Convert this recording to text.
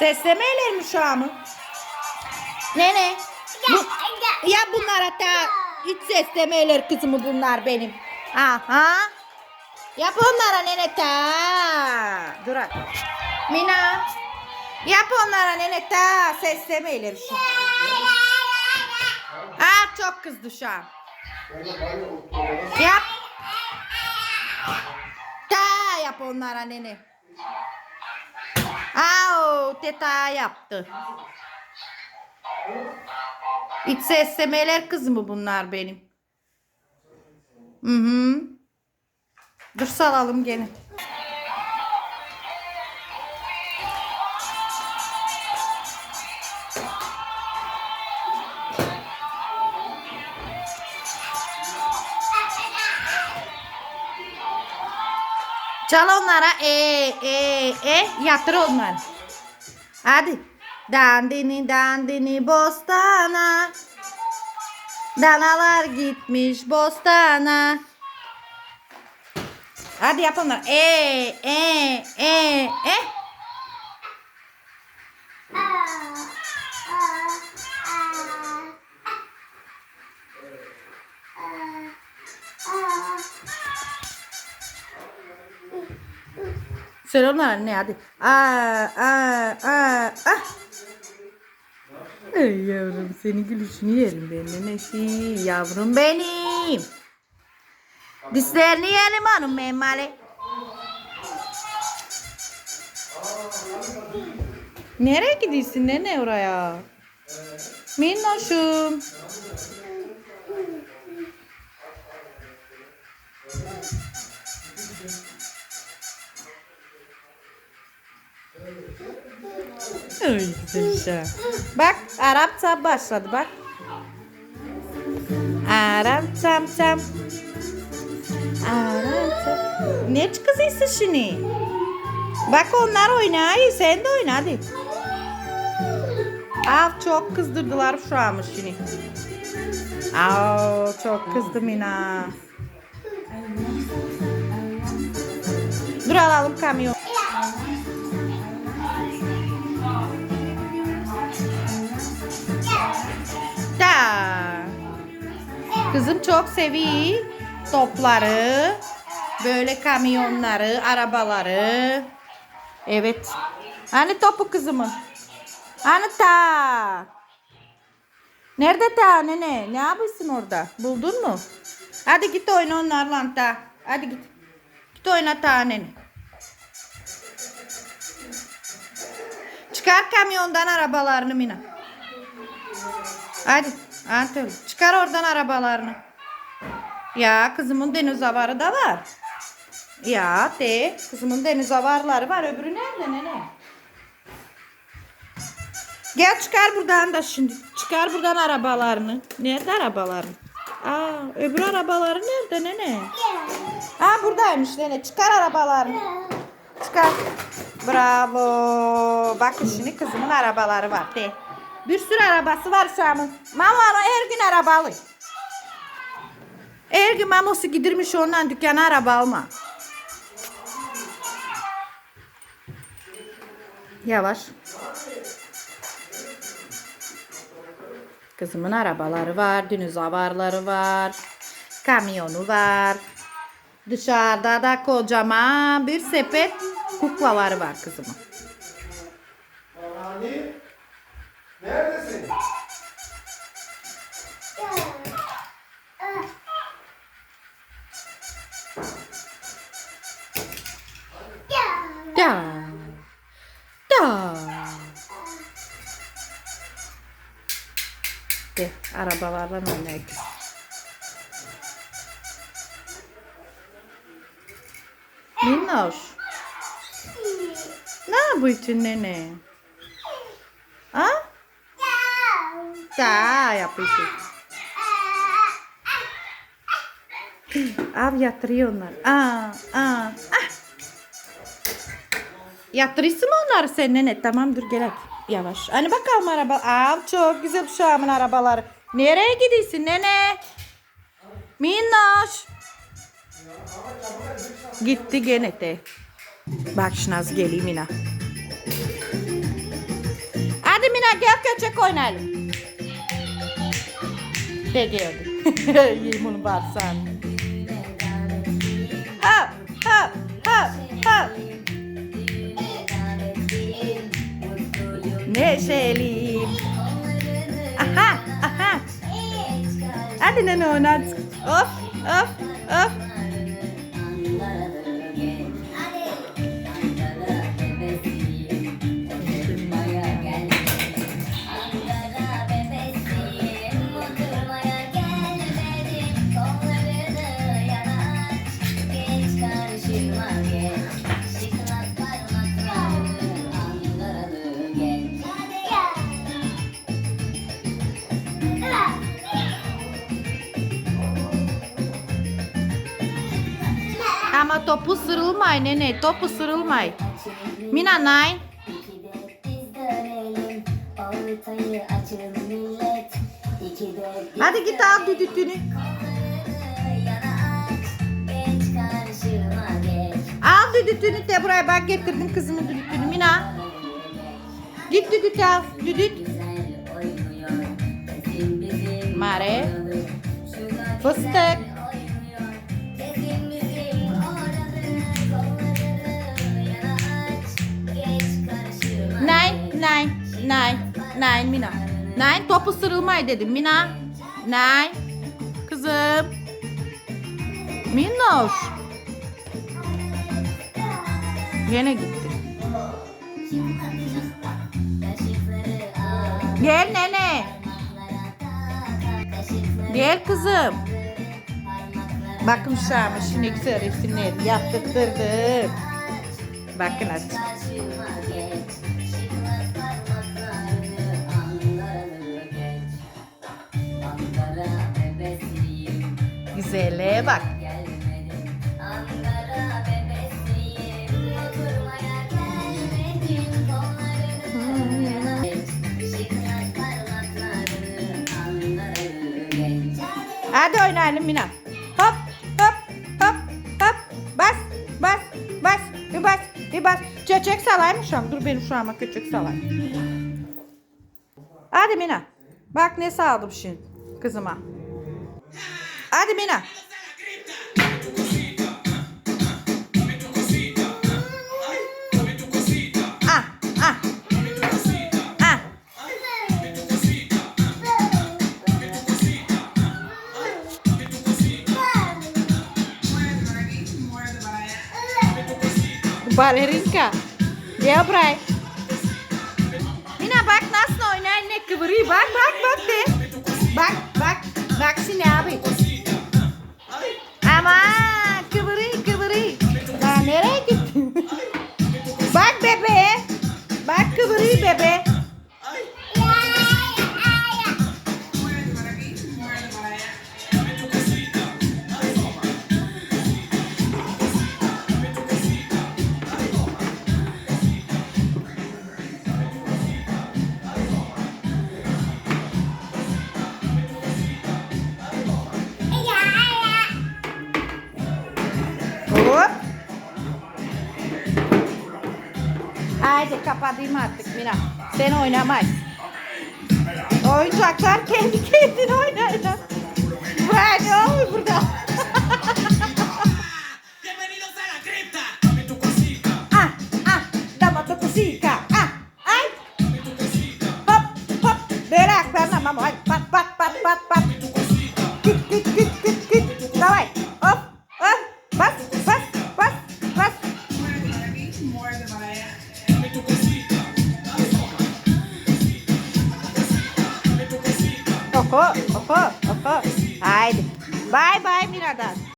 Seslemeyle mi şu an mı? Nene. Bu, ya bunlar hatta hiç seslemeler kızımı bunlar benim. Aha. Yap onlara nene ta. Dur hadi. Mina. Yap onlara nene ta. Seslemeler şu. Aa çok kızdı şu an. Yap. Ta yap onlara nene. Au teta yaptı. İç seslemeler kız mı bunlar benim? Hı hı. Dur salalım gene. Çal onlara e e e yatır onları. Hadi. Dandini dandini bostana. Danalar gitmiş bostana. Hadi yap onları. E e e e. Söyle ne hadi. Aa aa aa ah. Ey yavrum senin gülüşünü yerim ben neşi yavrum benim. Dişlerini yerim hanım memali. Nereye gidiyorsun nene oraya? Minnoşum. Bak Arapça başladı bak. Arap çam çam. Arap çam. Ne kızıyorsun şimdi? Bak onlar oynuyor. Sen de oyna hadi. Av çok kızdırdılar şu an şimdi. Av çok kızdım Mina. Dur alalım kamyon. Kızım çok seviyor topları, böyle kamyonları, arabaları. Evet. Hani topu kızımın? Hani ta? Nerede ta nene? Ne yapıyorsun orada? Buldun mu? Hadi git oyna onlarla ta. Hadi git. Git oyna ta nene. Çıkar kamyondan arabalarını Mina. Hadi Antol çıkar oradan arabalarını. Ya kızımın dinozavarı da var. Ya de kızımın dinozavarları var. Öbürü nerede nene? Gel çıkar buradan da şimdi. Çıkar buradan arabalarını. Nerede arabaların? Aa, öbür arabaları nerede nene? Ha buradaymış nene. Çıkar arabalarını. Çıkar. Bravo. Bakın şimdi kızımın arabaları var. De. Bir sürü arabası var Şam'ın. Mama her gün arabalı. Her gün mamosu gidirmiş ondan dükkana araba alma. Yavaş. Kızımın arabaları var, dinozavarları var, kamyonu var. Dışarıda da kocaman bir sepet kuklaları var kızımın. Arabalarla oynayın. Minnoş. Ne yapıyorsun nene? Ha? Da yapıyorsun. Abi yatırıyor onlar. Aa, aa, ah. Yatırırsın mı onları sen nene? Tamam dur hadi. Yavaş. Hani bakalım araba. Aa, çok güzel şu an arabaları. Nereye gidiyorsun nene? Minnoş. Gitti gene de. Bak şimdi az geleyim yine. Mina gel köçek oynayalım. De geldi. Yiyeyim onu bağırsağını. Ha ha ha ha. Neşeliyim. No, no, no! Not Off, off, off. Topu sırılmay nene topu sırılmay. Mina nine. Hadi git al düdüklünü. Al düdüklünü de buraya bak getirdim kızımın düdüklünü Mina. Git düdük al düdük. Mare. Fıstık. Nine, nine, Mina. Nine topu sırılmay dedim Mina. Nine. Kızım. Minnoş. Yine gitti. Gel nene. Gel kızım. Bakın şu an şimdi güzel resimleri yaptırdım. Bakın hadi. Güzelliğe bak. Hadi oynayalım Mina. Hop hop hop hop. Bas bas bas. Bir bas bir bas. Çöçek salayım şu an. Dur benim şu an küçük salayım. Hadi Mina. Bak ne sağladım şimdi kızıma. Hadi Mina. Ah ah. Ah. Balerinka. Gel buraya. Mina bak nasıl oynar ne kıvırıyor. Bak bak bak de. Bak bak. Bak şimdi abi. Ama kıvırıyor kıvırıyor. Daha nereye gittin? bak bebeğe. Bak kıvırıyor bebe. Kapatayım artık Mina. Sen oynamayız. Oyuncaklar kendi kendine oynayacak. Ben ne oluyor burada? Ah ah dama tu cosita. Ah ay. Hop hop. Böyle ayaklarına mama. Ay, Pat pat pat pat pat. Git git